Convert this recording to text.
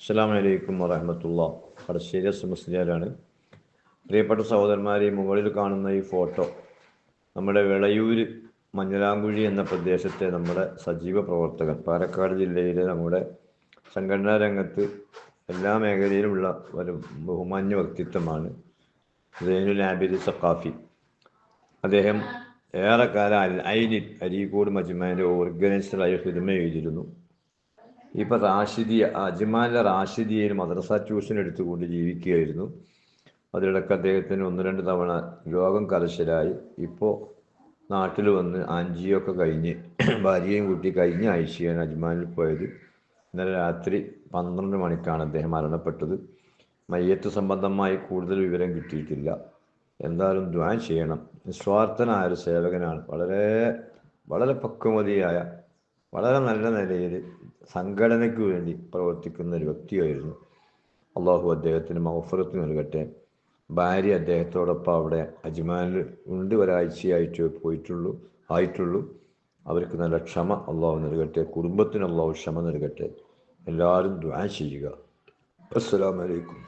അസ്സാം വലൈക്കും വറഹമത്തുള്ള. കടശ്ശേരി എസ് പ്രിയപ്പെട്ട സഹോദരന്മാരെ മുകളിൽ കാണുന്ന ഈ ഫോട്ടോ നമ്മുടെ വിളയൂര് മഞ്ഞലാങ്കുഴി എന്ന പ്രദേശത്തെ നമ്മുടെ സജീവ പ്രവർത്തകൻ പാലക്കാട് ജില്ലയിലെ നമ്മുടെ സംഘടനാ രംഗത്ത് എല്ലാ മേഖലയിലുമുള്ള ഒരു ബഹുമാന്യ വ്യക്തിത്വമാണ് സൈനുൽ ആബിദ് സഖാഫി. അദ്ദേഹം ഏറെക്കാലം അൽ ഐനിൽ അരീക്കോട് മജ്മാന്റെ ഓർഗനൈസറായി ഹിദ്മ ചെയ്തിരുന്നു ഇപ്പൊ റാഷിദിയ അജ്മാലിലെ റാഷിദിയയിൽ മദ്രസ ട്യൂഷൻ എടുത്തുകൊണ്ട് ജീവിക്കുകയായിരുന്നു. അതിലിടക്ക് അദ്ദേഹത്തിന് ഒന്ന് രണ്ട് തവണ രോഗം കലശലായി. ഇപ്പോൾ നാട്ടിൽ വന്ന് ആഞ്ചിയൊക്കെ കഴിഞ്ഞ് ഭാര്യയും കൂട്ടി കഴിഞ്ഞ ആഴ്ചയാണ് അജ്മാലിൽ പോയത്. ഇന്നലെ രാത്രി പന്ത്രണ്ട് മണിക്കാണ് അദ്ദേഹം മരണപ്പെട്ടത്. മയ്യത്ത് സംബന്ധമായി കൂടുതൽ വിവരം കിട്ടിയിട്ടില്ല. എന്തായാലും ദ്വാൻ ചെയ്യണം. നിസ്വാർത്ഥനായ ഒരു സേവകനാണ്. വളരെ വളരെ പക്വമതിയായ വളരെ നല്ല നിലയിൽ സംഘടനയ്ക്ക് വേണ്ടി പ്രവർത്തിക്കുന്ന ഒരു വ്യക്തിയായിരുന്നു. അള്ളാഹു അദ്ദേഹത്തിന് മൗഫറത്ത് നൽകട്ടെ. ഭാര്യ അദ്ദേഹത്തോടൊപ്പം അവിടെ അജ്മാനിൽ ഉണ്ട് ഒരാഴ്ചയായിട്ട് പോയിട്ടുള്ളൂ ആയിട്ടുള്ളൂ. അവർക്ക് നല്ല ക്ഷമ അള്ളാഹു നൽകട്ടെ കുടുംബത്തിന് അള്ളാഹു ക്ഷമ നൽകട്ടെ. എല്ലാവരും ദ്വാ ചെയ്യുക. അസ്സലാമലൈക്കും